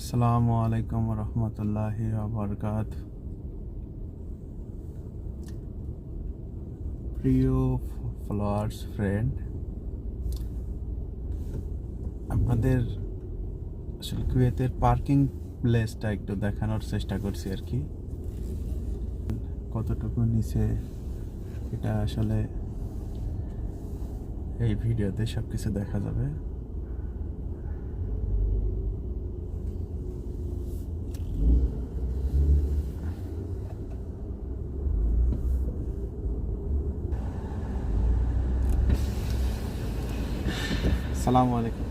আসসালামু আলাইকুম রহমতুল্লাহি আবরকাত প্রিয় ফলোয়ার্স ফ্রেন্ড আপনাদের আসলে কুয়েতের পার্কিং প্লেসটা একটু দেখানোর চেষ্টা করছি আর কি। কতটুকু নিচে এটা আসলে এই ভিডিওতে সব কিছু দেখা যাবে। Assalamu alaikum.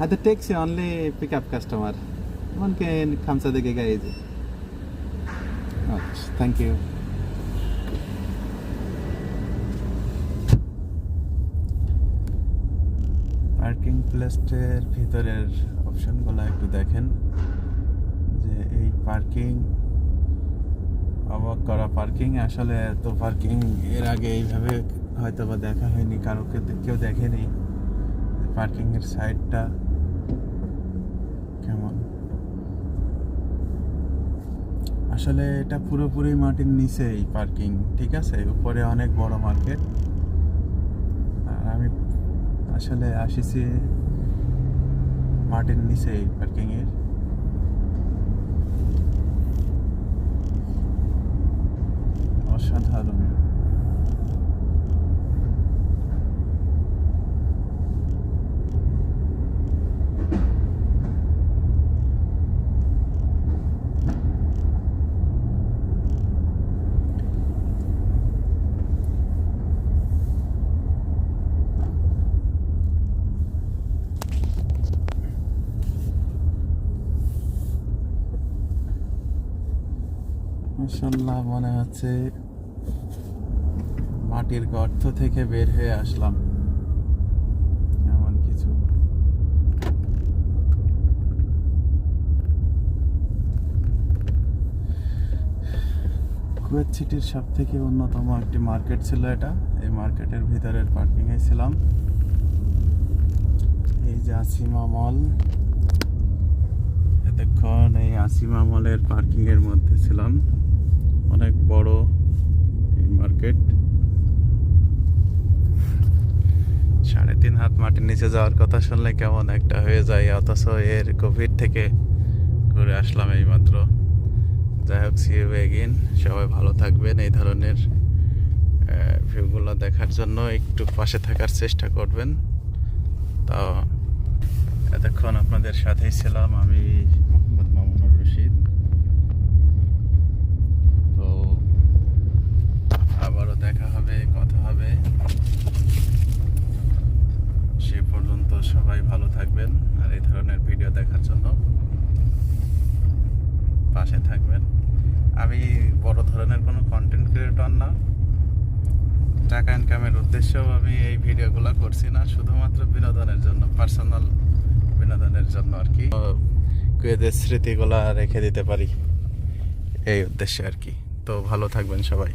At the taxi only pick up customer. One can come to the giga easy. Okay, thank you. Parking প্লেসের ভিতরের অপশনগুলো একটু দেখেন পার্কিং অবাক করা পার্কিং আসলে এত পার্কিং এর আগে এইভাবে হয়তো বা দেখা হয়নি, কারোকে কেউ দেখেনি। পার্কিং এর সাইডটা কেমন? আসলে এটা পুরোপুরি মাটির নিচে এই পার্কিং ঠিক আছে? উপরে অনেক বড় মার্কেট আর আমি আসলে আসিছি মাটির নিচে এই مشهد حلو ما شاء الله بناتي মাটির গর্ত থেকে বের হয়ে আসলাম। এমন কিছু। কুয়েত সিটির সব থেকে অন্যতম একটি মার্কেট ছিল এটা। এই মার্কেটের ভিতরের পার্কিংয়ে ছিলাম। এই যে আসিমা মল। এতক্ষণ এই আসিমা মলের পার্কিং এর মধ্যে ছিলাম। অনেক বড় এই মার্কেট সাড়ে তিন হাত মাটির নিচে যাওয়ার কথা শুনলে কেমন একটা হয়ে যায়, অথচ এর কোভিড থেকে ঘুরে আসলাম এই মাত্র যাই হোক সিউ এগিন সবাই ভালো থাকবেন এই ধরনের ভিউগুলো দেখার জন্য একটু পাশে থাকার চেষ্টা করবেন। তো, এতক্ষণ আপনাদের সাথেই ছিলাম আমি। থাকবেন আর এই ধরনের ভিডিও দেখার জন্য পাশে থাকবেন। আমি বড় ধরনের কোনো কন্টেন্ট ক্রিয়েটর না। টাকা ইনকামের উদ্দেশ্যেও আমি এই ভিডিওগুলো করছি না, শুধুমাত্র বিনোদনের জন্য পার্সোনাল বিনোদনের জন্য আর কি। কুয়েদের স্মৃতিগুলা রেখে দিতে পারি, এই উদ্দেশ্যে আর কি। তো ভালো থাকবেন সবাই।